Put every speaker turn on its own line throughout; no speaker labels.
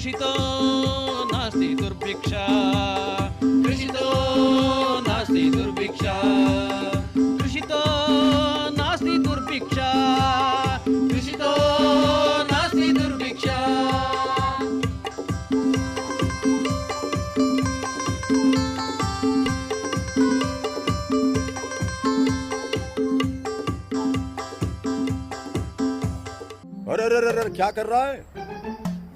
कृषितो नास्ति दुर्भिक्षा। कृषितो नास्ति दुर्भिक्षा। कृषितो नास्ति दुर्भिक्षा। कृषितो नास्ति दुर्भिक्षा।
अरे अरे अरे, क्या कर रहा है?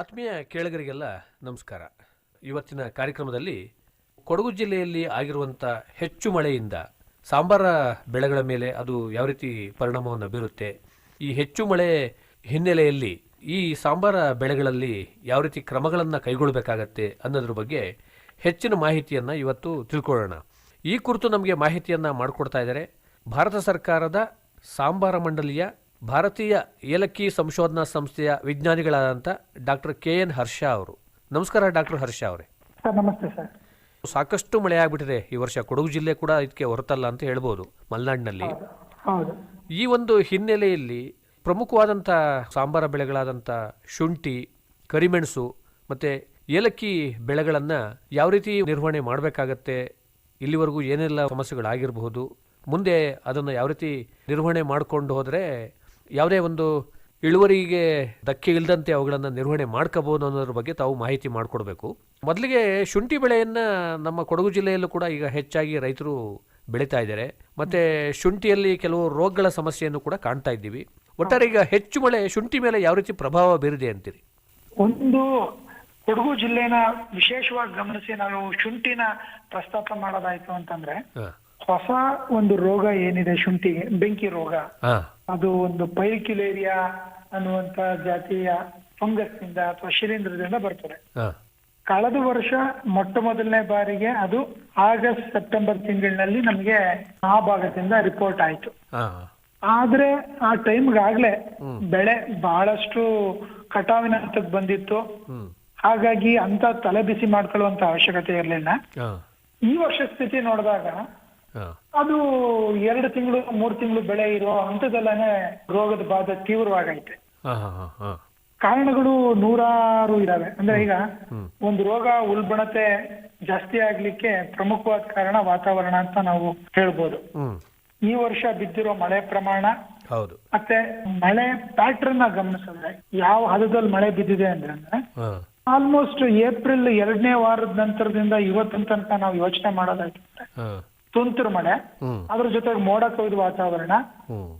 ಆತ್ಮೀಯ ಕೇಳಗರಿಗೆಲ್ಲ ನಮಸ್ಕಾರ. ಇವತ್ತಿನ ಕಾರ್ಯಕ್ರಮದಲ್ಲಿ ಕೊಡಗು ಜಿಲ್ಲೆಯಲ್ಲಿ ಆಗಿರುವಂಥ ಹೆಚ್ಚು ಮಳೆಯಿಂದ ಸಾಂಬಾರ ಬೆಳೆಗಳ ಮೇಲೆ ಅದು ಯಾವ ರೀತಿ ಪರಿಣಾಮವನ್ನು ಬೀರುತ್ತೆ, ಈ ಹೆಚ್ಚು ಮಳೆ ಹಿನ್ನೆಲೆಯಲ್ಲಿ ಈ ಸಾಂಬಾರ ಬೆಳೆಗಳಲ್ಲಿ ಯಾವ ರೀತಿ ಕ್ರಮಗಳನ್ನು ಕೈಗೊಳ್ಳಬೇಕಾಗತ್ತೆ ಅನ್ನೋದ್ರ ಬಗ್ಗೆ ಹೆಚ್ಚಿನ ಮಾಹಿತಿಯನ್ನು ಇವತ್ತು ತಿಳ್ಕೊಳ್ಳೋಣ. ಈ ಕುರಿತು ನಮಗೆ ಮಾಹಿತಿಯನ್ನು ಮಾಡಿಕೊಡ್ತಾ ಇದ್ದಾರೆ. ಭಾರತ ಸರ್ಕಾರದ ಸಾಂಬಾರ ಮಂಡಳಿಯ ಭಾರತೀಯ ಏಲಕ್ಕಿ ಸಂಶೋಧನಾ ಸಂಸ್ಥೆಯ ವಿಜ್ಞಾನಿಗಳಾದಂಥ ಡಾಕ್ಟರ್ ಕೆ ಎನ್ ಹರ್ಷ ಅವರು. ನಮಸ್ಕಾರ ಡಾಕ್ಟರ್ ಹರ್ಷ ಅವರೇ.
ಸರ್ ನಮಸ್ತೆ ಸರ್.
ಸಾಕಷ್ಟು ಮಳೆ ಆಗ್ಬಿಟ್ಟಿದೆ ಈ ವರ್ಷ. ಕೊಡಗು ಜಿಲ್ಲೆ ಕೂಡ ಇದಕ್ಕೆ ಹೊರತಲ್ಲ ಅಂತ ಹೇಳ್ಬೋದು ಮಲೆನಾಡಿನಲ್ಲಿ. ಈ ಒಂದು ಹಿನ್ನೆಲೆಯಲ್ಲಿ ಪ್ರಮುಖವಾದಂಥ ಸಾಂಬಾರ ಬೆಳೆಗಳಾದಂಥ ಶುಂಠಿ ಕರಿಮೆಣಸು ಮತ್ತು ಏಲಕ್ಕಿ ಬೆಳೆಗಳನ್ನು ಯಾವ ರೀತಿ ನಿರ್ವಹಣೆ ಮಾಡಬೇಕಾಗತ್ತೆ ಇಲ್ಲಿವರೆಗೂ ಏನೆಲ್ಲ ಸಮಸ್ಯೆಗಳಾಗಿರಬಹುದು ಮುಂದೆ ಅದನ್ನು ಯಾವ ರೀತಿ ನಿರ್ವಹಣೆ ಮಾಡಿಕೊಂಡು ಹೋದರೆ ಯಾವುದೇ ಒಂದು ಇಳುವರಿಗೆ ಧಕ್ಕೆ ಇಲ್ಲದಂತೆ ಅವುಗಳನ್ನು ನಿರ್ವಹಣೆ ಮಾಡ್ಕೋಬಹುದು ಅನ್ನೋದ್ರ ಬಗ್ಗೆ ತಾವು ಮಾಹಿತಿ ಮಾಡಿಕೊಡ್ಬೇಕು. ಮೊದಲಿಗೆ ಶುಂಠಿ ಬೆಳೆಯನ್ನು ನಮ್ಮ ಕೊಡಗು ಜಿಲ್ಲೆಯಲ್ಲೂ ಕೂಡ ಈಗ ಹೆಚ್ಚಾಗಿ ರೈತರು ಬೆಳೀತಾ ಇದ್ದಾರೆ. ಮತ್ತೆ ಶುಂಠಿಯಲ್ಲಿ ಕೆಲವು ರೋಗಗಳ ಸಮಸ್ಯೆಯನ್ನು ಕೂಡ ಕಾಣ್ತಾ ಇದ್ದೀವಿ. ಒಟ್ಟಾರೆ ಈಗ ಹೆಚ್ಚು ಮಳೆ ಶುಂಠಿ ಮೇಲೆ ಯಾವ ರೀತಿ ಪ್ರಭಾವ ಬೀರಿದೆ ಅಂತೀರಿ?
ಒಂದು ಕೊಡಗು ಜಿಲ್ಲೆನ ವಿಶೇಷವಾಗಿ ಗಮನಿಸಿ ನಾವು ಶುಂಠಿನ ಪ್ರಸ್ತಾಪ ಮಾಡೋದಾಯ್ತು ಅಂತಂದ್ರೆ ಹೊಸ ಒಂದು ರೋಗ ಏನಿದೆ ಶುಂಠಿಗೆ ಬೆಂಕಿ ರೋಗ.
ಹಾ.
ಅದು ಒಂದು ಪೈರಿಕ್ಯುಲೇರಿಯಾ ಅನ್ನುವಂತ ಜಾತಿಯ ಫಂಗಸ್ನಿಂದ ಅಥವಾ ಶಿಲೀಂಧ್ರದಿಂದ ಬರ್ತದೆ. ಕಳೆದ ವರ್ಷ ಮೊಟ್ಟ ಮೊದಲನೇ ಬಾರಿಗೆ ಅದು ಆಗಸ್ಟ್ ಸೆಪ್ಟೆಂಬರ್ ತಿಂಗಳಿನಲ್ಲಿ ನಮಗೆ ಆ ಭಾಗದಿಂದ ರಿಪೋರ್ಟ್ ಆಯ್ತು. ಆದ್ರೆ ಆ ಟೈಮ್ಗಾಗ್ಲೇ ಬೆಳೆ ಬಹಳಷ್ಟು ಕಟಾವಿನ ಹಂತಕ್ಕೆ ಬಂದಿತ್ತು. ಹಾಗಾಗಿ ಅಂತ ತಲೆ ಬಿಸಿ ಮಾಡ್ಕೊಳ್ಳುವಂತ ಅವಶ್ಯಕತೆ ಇರಲಿಲ್ಲ. ಈ ವರ್ಷ ಸ್ಥಿತಿ ನೋಡಿದಾಗ ಅದು ಎರಡು ತಿಂಗಳು ಮೂರು ತಿಂಗಳು ಬೆಳೆ ಇರೋ ಹಂತದಲ್ಲೇನೆ ರೋಗದ ಬಾಧೆ ತೀವ್ರವಾಗೈತೆ. ಕಾರಣಗಳು ನೂರಾರು ಇದಾವೆ. ಅಂದ್ರೆ ಈಗ ಒಂದು ರೋಗ ಉಲ್ಬಣತೆ ಜಾಸ್ತಿ ಆಗ್ಲಿಕ್ಕೆ ಪ್ರಮುಖವಾದ ಕಾರಣ ವಾತಾವರಣ ಅಂತ ನಾವು ಹೇಳ್ಬೋದು. ಈ ವರ್ಷ ಬಿದ್ದಿರೋ ಮಳೆ ಪ್ರಮಾಣ
ಹೌದು.
ಮತ್ತೆ ಮಳೆ ಪ್ಯಾಟ್ರನ್ ಗಮನಿಸಿದ್ರೆ ಯಾವ ಹದದಲ್ಲಿ ಮಳೆ ಬಿದ್ದಿದೆ ಅಂದ್ರೆ ಆಲ್ಮೋಸ್ಟ್ ಏಪ್ರಿಲ್ ಎರಡನೇ ವಾರದ ನಂತರದಿಂದ ಇವತ್ತಂತ ತನಕ ನಾವು ಯೋಚನೆ
ಹಾ.
ತುಂತುರು ಮಳೆ ಅದ್ರ ಜೊತೆಗೆ ಮೋಡ ಕೊಯ್ದ ವಾತಾವರಣ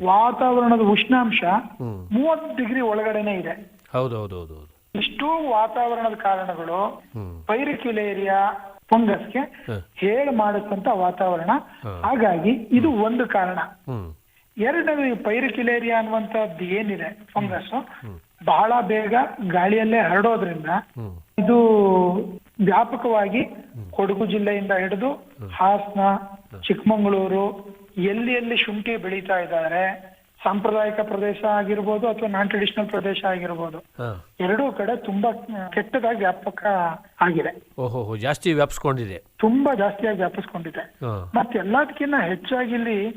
ವಾತಾವರಣದ ಉಷ್ಣಾಂಶ ಮೂವತ್ತು ಡಿಗ್ರಿ ಒಳಗಡೆನೆ ಇದೆ.
ಹೌದು ಹೌದು ಹೌದು ಹೌದು.
ಇಷ್ಟು ವಾತಾವರಣದ ಕಾರಣಗಳು ಪೈರಿಕ್ಯುಲೇರಿಯಾ ಫಂಗಸ್ಗೆ ಹೇಳ ಮಾಡುತ್ತಂತ ವಾತಾವರಣ. ಹಾಗಾಗಿ ಇದು ಒಂದು ಕಾರಣ.
ಎರಡನೇ
ಎರಡನೇದು ಈ ಪೈರಿಕ್ಯುಲೇರಿಯಾ ಅನ್ನುವಂಥದ್ದು ಏನಿದೆ ಫಂಗಸ್ ಬಹಳ ಬೇಗ ಗಾಳಿಯಲ್ಲೇ ಹರಡೋದ್ರಿಂದ ಇದು ವ್ಯಾಪಕವಾಗಿ ಕೊಡಗು ಜಿಲ್ಲೆಯಿಂದ ಹಿಡಿದು ಹಾಸನ ಚಿಕ್ಕಮಗಳೂರು ಎಲ್ಲಿ ಎಲ್ಲಿ ಶುಂಠಿ ಬೆಳೀತಾ ಇದ್ದಾರೆ ಸಾಂಪ್ರದಾಯಿಕ ಪ್ರದೇಶ ಆಗಿರ್ಬೋದು ಅಥವಾ ನಾನ್ ಟ್ರೆಡಿಷನಲ್ ಪ್ರದೇಶ ಆಗಿರ್ಬೋದು ಎರಡೂ ಕಡೆ ತುಂಬಾ ಕೆಟ್ಟದಾಗಿ ವ್ಯಾಪಕ ಆಗಿದೆ.
ಓಹೋ ಜಾಸ್ತಿ ವ್ಯಾಪಿಸ್ಕೊಂಡಿದೆ.
ತುಂಬಾ ಜಾಸ್ತಿಯಾಗಿ ವ್ಯಾಪಿಸ್ಕೊಂಡಿದೆ. ಮತ್ತೆ ಎಲ್ಲದಕ್ಕಿಂತ ಹೆಚ್ಚಾಗಿ ಇಲ್ಲಿ.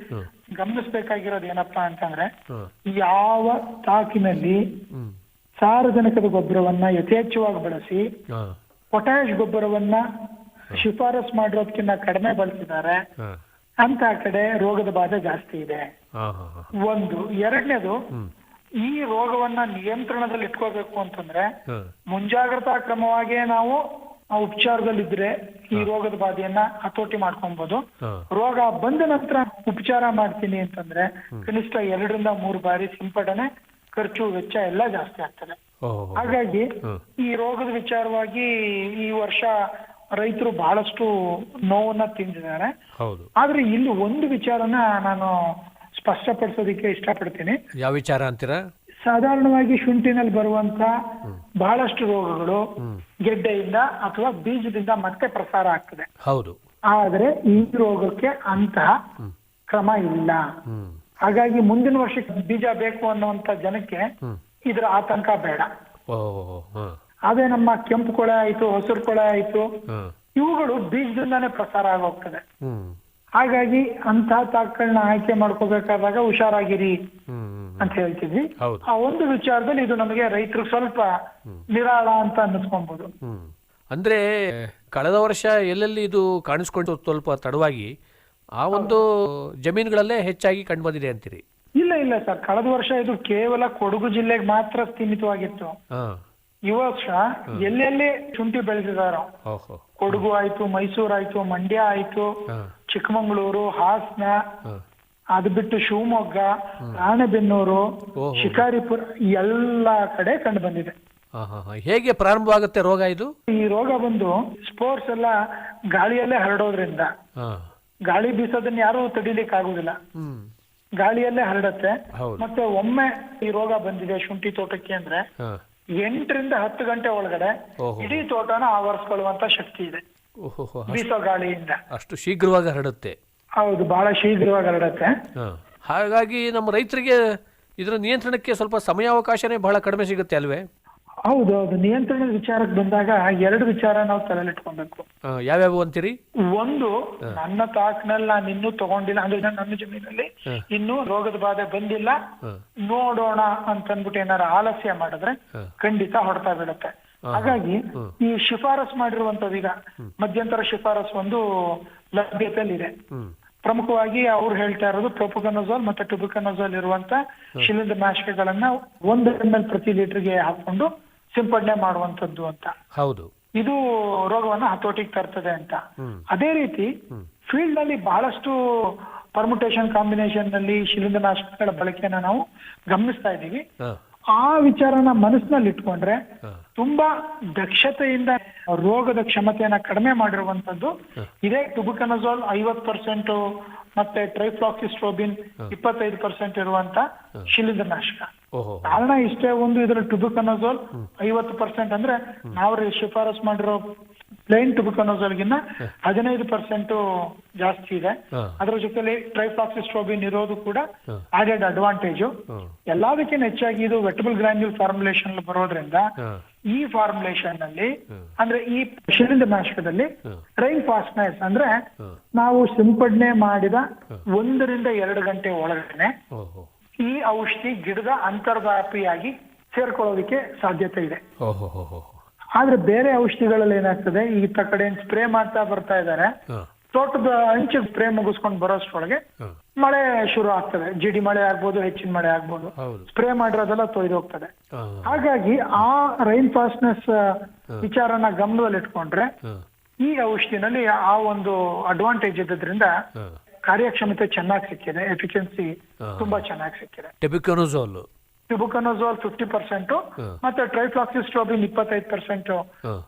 ಗಮನಿಸಬೇಕಾಗಿರೋದು ಏನಪ್ಪಾ ಅಂತಂದ್ರೆ ಯಾವ ತಾಕಿನಲ್ಲಿ
ಸಾರ್ವಜನಿಕದ
ಸಾರಜನಕದ ಗೊಬ್ಬರವನ್ನ ಯಥೇಚ್ಛವಾಗಿ ಬಳಸಿ ಪೊಟ್ಯಾಶ್ ಗೊಬ್ಬರವನ್ನ ಶಿಫಾರಸ್ ಮಾಡಿರೋದಕ್ಕಿಂತ ಕಡಿಮೆ ಬಳಸಿದ್ದಾರೆ. ಅಂತ ಕಡೆ ರೋಗದ ಬಾಧೆ ಜಾಸ್ತಿ ಇದೆ. ಒಂದು. ಎರಡನೇದು ಈ ರೋಗವನ್ನ ನಿಯಂತ್ರಣದಲ್ಲಿ ಇಟ್ಕೋಬೇಕು ಅಂತಂದ್ರೆ ಮುಂಜಾಗ್ರತಾ ಕ್ರಮವಾಗಿ ನಾವು ಆ ಉಪಚಾರದಲ್ಲಿದ್ರೆ ಈ ರೋಗದ ಬಾಧೆಯನ್ನ ಹತೋಟಿ ಮಾಡ್ಕೊಬಹುದು ರೋಗ ಬಂದ ನಂತರ ಉಪಚಾರ ಮಾಡ್ತೀನಿ ಅಂತಂದ್ರೆ ಕನಿಷ್ಠ ಎರಡರಿಂದ ಮೂರು ಬಾರಿ ಸಿಂಪಡಣೆ ಖರ್ಚು ವೆಚ್ಚ ಎಲ್ಲ ಜಾಸ್ತಿ ಆಗ್ತದೆ. ಹಾಗಾಗಿ ಈ ರೋಗದ ವಿಚಾರವಾಗಿ ಈ ವರ್ಷ ರೈತರು ಬಹಳಷ್ಟು ನೋವನ್ನ ತಿಂದಿದ್ದಾರೆ. ಆದ್ರೆ ಇಲ್ಲಿ ಒಂದು ವಿಚಾರನ ನಾನು ಸ್ಪಷ್ಟಪಡಿಸೋದಕ್ಕೆ ಇಷ್ಟಪಡ್ತೀನಿ.
ಯಾವ ವಿಚಾರ ಅಂತೀರಾ?
ಸಾಧಾರಣವಾಗಿ ಶುಂಠಿನಲ್ಲಿ ಬರುವಂತ ಬಹಳಷ್ಟು ರೋಗಗಳು ಗೆಡ್ಡೆಯಿಂದ ಅಥವಾ ಬೀಜದಿಂದ ಮತ್ತೆ ಪ್ರಸಾರ ಆಗ್ತದೆ.
ಹೌದು.
ಆದ್ರೆ ಈ ರೋಗಕ್ಕೆ ಅಂತಹ ಕ್ರಮ ಇಲ್ಲ. ಹಾಗಾಗಿ ಮುಂದಿನ ವರ್ಷಕ್ಕೆ ಬೀಜ ಬೇಕು ಅನ್ನುವಂತ ಜನಕ್ಕೆ ಇದರ ಆತಂಕ ಬೇಡ. ಅದೇ ನಮ್ಮ ಕೆಂಪು ಕೊಳೆ ಆಯ್ತು ಹಸಿರು ಕೊಳೆ ಆಯ್ತು ಇವುಗಳು ಬೀಜದಿಂದಾನೇ ಪ್ರಸಾರ ಆಗೋಗ್ತದೆ. ಹಾಗಾಗಿ ಅಂತ ತಾಕಗಳನ್ನ ಆಯ್ಕೆ ಮಾಡ್ಕೋಬೇಕಾದಾಗ ಹುಷಾರಾಗಿರಿ ಅಂತ ಹೇಳ್ತಿದ್ವಿ. ಆ ಒಂದು ವಿಚಾರದಲ್ಲಿ ಇದು ನಮಗೆ ರೈತರು ಸ್ವಲ್ಪ ನಿರಾಳ ಅಂತ ಅನ್ನಿಸ್ಕೊಬಹುದು
ಅಂದ್ರೆ ಕಳೆದ ವರ್ಷ ಎಲ್ಲೆಲ್ಲಿ ಇದು ಕಾಣಿಸ್ಕೊಂಡು ಸ್ವಲ್ಪ ತಡವಾಗಿ ಆ ಒಂದು ಜಮೀನುಗಳಲ್ಲೇ ಹೆಚ್ಚಾಗಿ ಕಂಡು ಬಂದಿದೆ ಅಂತೀರಿ?
ಇಲ್ಲ ಸರ್. ಕಳೆದ ವರ್ಷ ಇದು ಕೇವಲ ಕೊಡಗು ಜಿಲ್ಲೆಗೆ ಮಾತ್ರ ಸೀಮಿತವಾಗಿತ್ತು.
ಹಾ.
ಈ ವರ್ಷ ಎಲ್ಲೆಲ್ಲಿ ಶುಂಠಿ ಬೆಳೆದಿದಾರೋ
ಓಹೋ.
ಕೊಡಗು ಆಯ್ತು ಮೈಸೂರು ಆಯ್ತು ಮಂಡ್ಯ ಆಯ್ತು
ಹಾ.
ಚಿಕ್ಕಮಂಗ್ಳೂರು ಹಾಸನ
ಹಾ.
ಅದು ಬಿಟ್ಟು ಶಿವಮೊಗ್ಗ ರಾಣೆಬೆನ್ನೂರು
ಓಹೋ.
ಶಿಕಾರಿಪುರ ಎಲ್ಲಾ ಕಡೆ ಕಂಡು ಬಂದಿದೆ.
ಹಾ ಹಾ ಹಾ. ಹೇಗೆ ಪ್ರಾರಂಭವಾಗುತ್ತೆ ರೋಗ ಇದು?
ಈ ರೋಗ ಬಂದು ಸ್ಪೋರ್ಟ್ಸ್ ಎಲ್ಲ ಗಾಳಿಯಲ್ಲೇ ಹರಡೋದ್ರಿಂದ
ಹಾ.
ಗಾಳಿ ಬೀಸೋದನ್ನ ಯಾರು ತಡಿಲಿಕ್ಕೆ ಆಗುದಿಲ್ಲ
ಹ್ಮ್.
ಗಾಳಿಯಲ್ಲೇ ಹರಡುತ್ತೆ.
ಹೌದು.
ಮತ್ತೆ ಒಮ್ಮೆ ಈ ರೋಗ ಬಂದಿದೆ ಶುಂಠಿ ತೋಟಕ್ಕೆ ಅಂದ್ರೆ
ಹಾ.
ಎಂಟರಿಂದ ಹತ್ತು ಗಂಟೆ ಒಳಗಡೆ
ಓಹೋ.
ಇಡೀ ತೋಟನ ಆವರಿಸ್ಕೊಳ್ಳುವಂತ ಶಕ್ತಿ ಇದೆ.
ಓಹೋ
ಬೀಸೋ ಗಾಳಿಯಿಂದ.
ಅಷ್ಟು ಶೀಘ್ರವಾಗಿ ಹರಡುತ್ತೆ.
ಹೌದು ಬಹಳ ಶೀಘ್ರವಾಗಿ ಹರಡತ್ತೆ.
ಹಾ. ಹಾಗಾಗಿ ನಮ್ಮ ರೈತರಿಗೆ ಇದರ ನಿಯಂತ್ರಣಕ್ಕೆ ಸ್ವಲ್ಪ ಸಮಯಾವಕಾಶನೇ ಬಹಳ ಕಡಿಮೆ ಸಿಗುತ್ತೆ ಅಲ್ವೇ?
ಹೌದು ಹೌದು ನಿಯಂತ್ರಣ ವಿಚಾರಕ್ಕೆ ಬಂದಾಗ ಎರಡು ವಿಚಾರ ನಾವು ತಲೆಲಿಟ್ಕೊಬೇಕು
ಯಾವ್ಯಾವ ಅಂತೀರಿ?
ಒಂದು ನನ್ನ ತಾಕ್ನಲ್ಲಿ ನಾನು ಇನ್ನೂ ತಗೊಂಡಿಲ್ಲ ಅಂದ್ರೆ ನನ್ನ ಜಮೀನಲ್ಲಿ ಇನ್ನು ರೋಗದ ಬಾಧೆ ಬಂದಿಲ್ಲ. ನೋಡೋಣ ಅಂತ ಅಂದ್ಬಿಟ್ಟು ಏನಾರ ಆಲಸ್ಯ ಮಾಡಿದ್ರೆ. ಖಂಡಿತ ಹೊಡ್ತಾ ಬೀಳುತ್ತೆ ಹಾಗಾಗಿ ಈ ಶಿಫಾರಸ್ ಮಾಡಿರುವಂತದ್ದು ಈಗ ಮಧ್ಯಂತರ ಶಿಫಾರಸ್ ಒಂದು ಲಭ್ಯತೆಯಲ್ಲಿದೆ ಪ್ರಮುಖವಾಗಿ ಅವ್ರು ಹೇಳ್ತಾ ಇರೋದು ಪ್ರೊಪೊಕನೋಜೋಲ್ ಮತ್ತೆ ಟುಬುಕನೋಜೋಲ್ ಇರುವಂತ ಶಿಲಿಂದ ನಾಶಕಗಳನ್ನ ಒಂದು ಎಂ ಎಲ್ ಪ್ರತಿ ಲೀಟರ್ಗೆ ಹಾಕೊಂಡು ಸಿಂಪಡಣೆ ಮಾಡುವಂತದ್ದು ಅಂತ.
ಹೌದು.
ಇದು ರೋಗವನ್ನ ಹತೋಟಿಗೆ ತರ್ತದೆ ಅಂತ. ಅದೇ ರೀತಿ ಫೀಲ್ಡ್ನಲ್ಲಿ ಬಹಳಷ್ಟು ಪರ್ಮುಟೇಷನ್ ಕಾಂಬಿನೇಷನ್ನಲ್ಲಿ ಶಿಲೀಂಧ್ರನಾಶಕಗಳ ಬಳಕೆಯನ್ನ ನಾವು ಗಮನಿಸ್ತಾ ಇದ್ದೀವಿ. ಆ ವಿಚಾರನ ಮನಸ್ಸಿನಲ್ಲಿ ಇಟ್ಕೊಂಡ್ರೆ ತುಂಬಾ ದಕ್ಷತೆಯಿಂದ ರೋಗದ ಕ್ಷಮತೆಯನ್ನ ಕಡಿಮೆ ಮಾಡಿರುವಂತದ್ದು ಇದೇ ಟುಬುಕನಜೋಲ್ ಐವತ್ ಪರ್ಸೆಂಟ್ ಮತ್ತೆ ಟ್ರೈಫ್ಲಾಕ್ಸಿಸ್ಟ್ರೋಬಿನ್ ಇಪ್ಪತ್ತೈದು ಪರ್ಸೆಂಟ್ ಇರುವಂತ ಶಿಲೀಂಧ್ರನಾಶಕ. ಕಾರಣ ಇಷ್ಟೇ ಒಂದು ಇದರ ಟುಬುಕನಜೋಲ್ ಐವತ್ತು ಪರ್ಸೆಂಟ್ ಅಂದ್ರೆ ನಾವು ಶಿಫಾರಸ್ ಮಾಡಿರೋ ಪ್ಲೇನ್ ಟುಬುಕನಜೋಲ್ಗಿನ್ನ ಹದಿನೈದು ಪರ್ಸೆಂಟ್ ಜಾಸ್ತಿ ಇದೆ. ಅದ್ರ ಜೊತೆಲಿ ಟ್ರೈಫ್ಲಾಕ್ಸಿಸ್ಟ್ರೋಬಿನ್ ಇರೋದು ಕೂಡ. ಆಡೆಡ್ ಅಡ್ವಾಂಟೇಜು ಎಲ್ಲದಕ್ಕಿಂತ ಹೆಚ್ಚಾಗಿ ಇದು ವೆಟಬಲ್ ಗ್ರಾನ್ಯೂಲ್ ಫಾರ್ಮುಲೇಷನ್ ಬರೋದ್ರಿಂದ ಈ
ಫಾರ್ಮುಲೇಷನ್ನಲ್ಲಿ
ಅಂದ್ರೆ ಈ ಶಿಲಿಂದ
ಹ್ಮ್.
ರೈನ್ ಫಾಸ್ಟ್ನೆಸ್ ಅಂದ್ರೆ ನಾವು ಸಿಂಪಡಣೆ ಮಾಡಿದ ಒಂದರಿಂದ ಎರಡು ಗಂಟೆ ಒಳಗಡೆ ಈ ಔಷಧಿ ಗಿಡದ ಅಂತರ್ವ್ಯಾಪಿಯಾಗಿ ಸೇರ್ಕೊಳ್ಳೋದಕ್ಕೆ ಸಾಧ್ಯತೆ ಇದೆ. ಆದ್ರೆ ಬೇರೆ ಔಷಧಿಗಳಲ್ಲಿ ಏನಾಗ್ತದೆ? ಈ ತಕಡೆ ಸ್ಪ್ರೇ ಮಾಡ್ತಾ ಬರ್ತಾ ಇದ್ದಾರೆ. ತೋಟದ ಅಂಚು ಫ್ರೇಮ್ ಮುಗಿಸ್ಕೊಂಡು ಬರೋಷ್ಟ್ರೊಳಗೆ ಮಳೆ ಶುರು ಆಗ್ತದೆ. ಜಿಡಿ ಮಳೆ ಆಗ್ಬೋದು ಹೆಚ್ಚಿನ ಮಳೆ ಆಗ್ಬೋದು. ಸ್ಪ್ರೇ ಮಾಡಿರೋದೆಲ್ಲ ತೊಯ್ದು ಹೋಗ್ತದೆ. ಹಾಗಾಗಿ ಆ ರೈನ್ ಫಾಸ್ಟ್ನೆಸ್ ವಿಚಾರನ ಗಮನದಲ್ಲಿ ಇಟ್ಕೊಂಡ್ರೆ ಈ ಔಷಧಿನಲ್ಲಿ ಆ ಒಂದು ಅಡ್ವಾಂಟೇಜ್ ಇದ್ದದ್ರಿಂದ ಕಾರ್ಯಕ್ಷಮತೆ ಚೆನ್ನಾಗಿ ಸಿಕ್ಕಿದೆ. ಎಫಿಷಿಯನ್ಸಿ ತುಂಬಾ ಚೆನ್ನಾಗಿ ಸಿಕ್ಕಿದೆ.
Tebuconazole
tebuconazole fifty percent. ಮತ್ತೆ ಟ್ರೈಫ್ಲಾಕ್ಸಿಸ್ಟ್ರೋಬಿನ್ ಇಪ್ಪತ್ತೈದು ಪರ್ಸೆಂಟ್.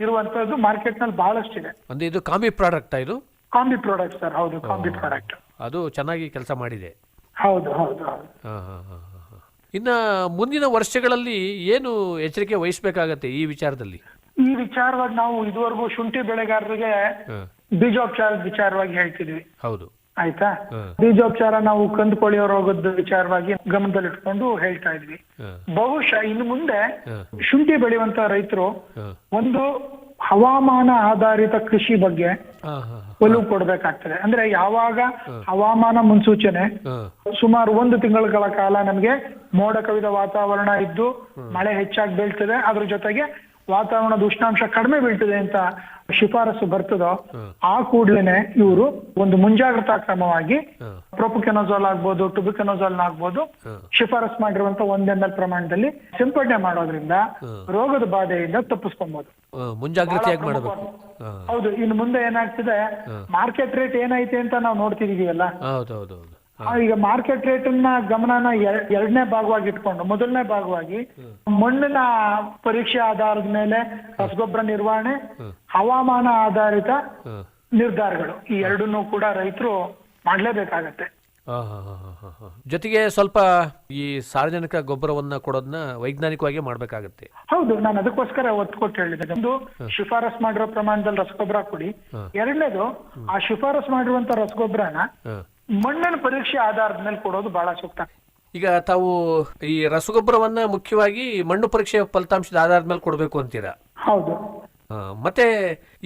ಇರುವಂತದ್ದು ಮಾರ್ಕೆಟ್ನಲ್ಲಿ ಬಹಳಷ್ಟಿದೆ.
ಅಂದ್ರೆ ಇದು ಕಾಮಿ ಪ್ರಾಡಕ್ಟ್ ಇದು?
ಕಾಂಬಿ ಪ್ರಾಡಕ್ಟ್ ಸರ್ ಹೌದು ಕಾಂಬಿ ಪ್ರಾಡಕ್ಟ್
ಅದು ಚೆನ್ನಾಗಿ ಕೆಲಸ ಮಾಡಿದೆ
ಹೌದು ಹೌದು ಹೌದು
ಹಾ ಹಾ ಹಾ ಹಾ, ಹಾ. ಇನ್ನ ಮುಂದಿನ ವರ್ಷಗಳಲ್ಲಿ ಏನು ಎಚ್ಚರಿಕೆ ವಹಿಸಬೇಕಾಗತ್ತೆ ಈ ವಿಚಾರದಲ್ಲಿ
ಈ ವಿಚಾರವಾಗಿ ನಾವು ಇದುವರೆಗೂ ಶುಂಠಿ ಬೆಳೆಗಾರರಿಗೆ
ಬೀಜೋಪಚಾರ
ಬೀಜೋಪಚಾರದ ವಿಚಾರವಾಗಿ ಹೇಳ್ತಿದ್ವಿ
ಹೌದು
ಆಯ್ತಾ. ಬೀಜೋಪಚಾರ ನಾವು ಕಂದುಕೊಳೆಯೋ ರೋಗದ ವಿಚಾರವಾಗಿ ಗಮನದಲ್ಲಿಟ್ಕೊಂಡು ಹೇಳ್ತಾ ಇದ್ವಿ. ಬಹುಶಃ ಇನ್ನು ಮುಂದೆ. ಶುಂಠಿ ಬೆಳೆಯುವಂತ ರೈತರು. ಒಂದು ಹವಾಮಾನ ಆಧಾರಿತ ಕೃಷಿ ಬಗ್ಗೆ ಒಲವು ಕೊಡಬೇಕಾಗ್ತದೆ. ಅಂದ್ರೆ ಯಾವಾಗ ಹವಾಮಾನ ಮುನ್ಸೂಚನೆ ಸುಮಾರು ಒಂದು ತಿಂಗಳುಗಳ ಕಾಲ ನಮಗೆ ಮೋಡ ಕವಿದ ವಾತಾವರಣ ಇದ್ದು ಮಳೆ ಹೆಚ್ಚಾಗಿ ಬೀಳ್ತದೆ. ಅದ್ರ ಜೊತೆಗೆ ವಾತಾವರಣದ ಉಷ್ಣಾಂಶ ಕಡಿಮೆ ಬೀಳ್ತದೆ ಅಂತ ಶಿಫಾರಸು ಬರ್ತದೋ ಆ ಕೂಡ್ಲೇನೆ ಇವರು ಒಂದು ಮುಂಜಾಗ್ರತಾ ಕ್ರಮವಾಗಿ. ಪ್ರೊಪುಕೆನೋಜಾಲ್ ಆಗ್ಬೋದು ಟುಬಿಕೆನೋಜಾಲ್ ಆಗ್ಬೋದು ಶಿಫಾರಸ್ ಮಾಡಿರುವಂತ ಒಂದ್ ಎಂ ಎಲ್ ಪ್ರಮಾಣದಲ್ಲಿ ಸಿಂಪಡಣೆ ಮಾಡೋದ್ರಿಂದ ರೋಗದ ಬಾಧೆಯಿಂದ ತಪ್ಪಿಸ್ಕೊಬಹುದು
ಮುಂಜಾಗ್ರತೆಯಾಗಿ ಮಾಡಬೇಕು.
ಹೌದು ಇನ್ನು ಮುಂದೆ ಏನಾಗ್ತಿದೆ ಮಾರ್ಕೆಟ್ ರೇಟ್ ಏನೈತೆ ಅಂತ ನಾವು ನೋಡ್ತಿದೀವಲ್ಲ? ಈಗ ಮಾರ್ಕೆಟ್ ರೇಟ್ನ ಗಮನನ ಎರಡನೇ ಭಾಗವಾಗಿ ಇಟ್ಕೊಂಡು ಮೊದಲನೇ ಭಾಗವಾಗಿ ಮಣ್ಣಿನ ಪರೀಕ್ಷೆ ಆಧಾರದ ಮೇಲೆ ರಸಗೊಬ್ಬರ ನಿರ್ವಹಣೆ ಹವಾಮಾನ ಆಧಾರಿತ ನಿರ್ಧಾರಗಳು. ಈ ಎರಡನ್ನೂ ಕೂಡ ರೈತರು ಮಾಡ್ಲೇಬೇಕಾಗತ್ತೆ.
ಜೊತೆಗೆ ಸ್ವಲ್ಪ ಈ ಸಾರ್ವಜನಿಕ ಗೊಬ್ಬರವನ್ನ ಕೊಡೋದನ್ನ ವೈಜ್ಞಾನಿಕವಾಗಿ ಮಾಡಬೇಕಾಗತ್ತೆ.
ಹೌದು ನಾನು ಅದಕ್ಕೋಸ್ಕರ ಒತ್ತು ಕೊಟ್ಟು ಹೇಳಿದೆ ಒಂದು ಶಿಫಾರಸ್ ಮಾಡಿರೋ ಪ್ರಮಾಣದಲ್ಲಿ ರಸಗೊಬ್ಬರ ಕೊಡಿ. ಎರಡನೇದು ಆ ಶಿಫಾರಸ್ ಮಾಡಿರುವಂತ ರಸಗೊಬ್ಬರನ ಮಣ್ಣಿನ ಪರೀಕ್ಷೆ ಆಧಾರದ ಮೇಲೆ ಕೊಡೋದು ಬಹಳ ಸೂಕ್ತ.
ಈಗ ತಾವು ಈ ರಸಗೊಬ್ಬರವನ್ನ ಮುಖ್ಯವಾಗಿ ಮಣ್ಣು ಪರೀಕ್ಷೆ ಫಲಿತಾಂಶದ ಆಧಾರದ ಮೇಲೆ ಕೊಡಬೇಕು ಅಂತೀರಾ?
ಹೌದು.
ಮತ್ತೆ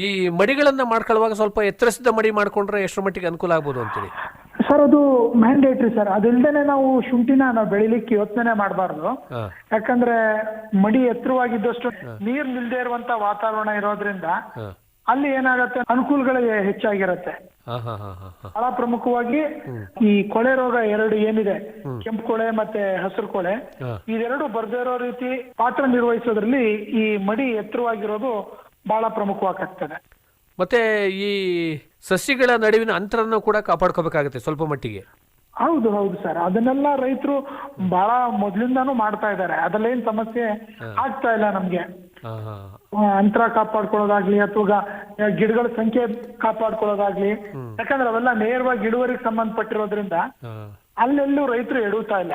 ಈ ಮಡಿಗಳನ್ನ ಮಾಡ್ಕೊಳ್ಳುವಾಗ ಸ್ವಲ್ಪ ಎತ್ತರಿಸಿದ ಮಡಿ ಮಾಡ್ಕೊಂಡ್ರೆ ಎಷ್ಟರ ಮಟ್ಟಿಗೆ ಅನುಕೂಲ ಆಗ್ಬೋದು ಅಂತೀರಿ?
ಸರ್ ಅದು ಮ್ಯಾಂಡೇಟ್ರಿ ಸರ್. ಅದಿಲ್ದೇನೆ ನಾವು ಶುಂಠಿನ ನಾವು ಬೆಳಿಲಿಕ್ಕೆ ಯೋಚನೆ ಮಾಡಬಾರ್ದು. ಯಾಕಂದ್ರೆ ಮಡಿ ಎತ್ತರವಾಗಿದ್ದಷ್ಟು ನೀರ್ ನಿಲ್ದೇ ಇರುವಂತ ವಾತಾವರಣ ಇರೋದ್ರಿಂದ ಅಲ್ಲಿ ಏನಾಗತ್ತೆ? ಅನುಕೂಲಗಳು ಹೆಚ್ಚಾಗಿರತ್ತೆ. ಬಹಳ ಪ್ರಮುಖವಾಗಿ ಈ ಕೊಳೆ ರೋಗ ಎರಡು ಏನಿದೆ? ಕೆಂಪು ಕೊಳೆ ಮತ್ತೆ ಹಸಿರು ಕೊಳೆ. ಇದೆರಡು ಬರ್ದೇ ಇರೋ ರೀತಿ ಪಾತ್ರ ನಿರ್ವಹಿಸೋದ್ರಲ್ಲಿ ಈ ಮಡಿ ಎತ್ತರವಾಗಿರೋದು ಬಹಳ ಪ್ರಮುಖವಾಗ್ತದೆ.
ಮತ್ತೆ ಈ ಸಸಿಗಳ ನಡುವಿನ ಅಂತರನ್ನು ಕೂಡ ಕಾಪಾಡ್ಕೋಬೇಕಾಗುತ್ತೆ ಸ್ವಲ್ಪ ಮಟ್ಟಿಗೆ.
ಹೌದು ಹೌದು ಸರ್. ಅದನ್ನೆಲ್ಲ ರೈತರು ಬಹಳ ಮೊದ್ಲಿಂದಾನು ಮಾಡ್ತಾ ಇದ್ದಾರೆ. ಅದ್ರಲ್ಲೇನ್ ಸಮಸ್ಯೆ ಆಗ್ತಾ ಇಲ್ಲ ನಮ್ಗೆ. ಅಂತರ ಕಾಪಾಡ್ಕೊಳ್ಳೋದಾಗ್ಲಿ ಅಥವಾ ಗಿಡಗಳ ಸಂಖ್ಯೆ ಕಾಪಾಡ್ಕೊಳ್ಳೋದಾಗ್ಲಿ. ಯಾಕಂದ್ರೆ ಅವೆಲ್ಲ ನೇರವಾಗಿ ಇಳುವರಿಗೆ ಸಂಬಂಧಪಟ್ಟಿರೋದ್ರಿಂದ ಅಲ್ಲೆಲ್ಲೂ ರೈತರು ಎಡುತ್ತಾ ಇಲ್ಲ.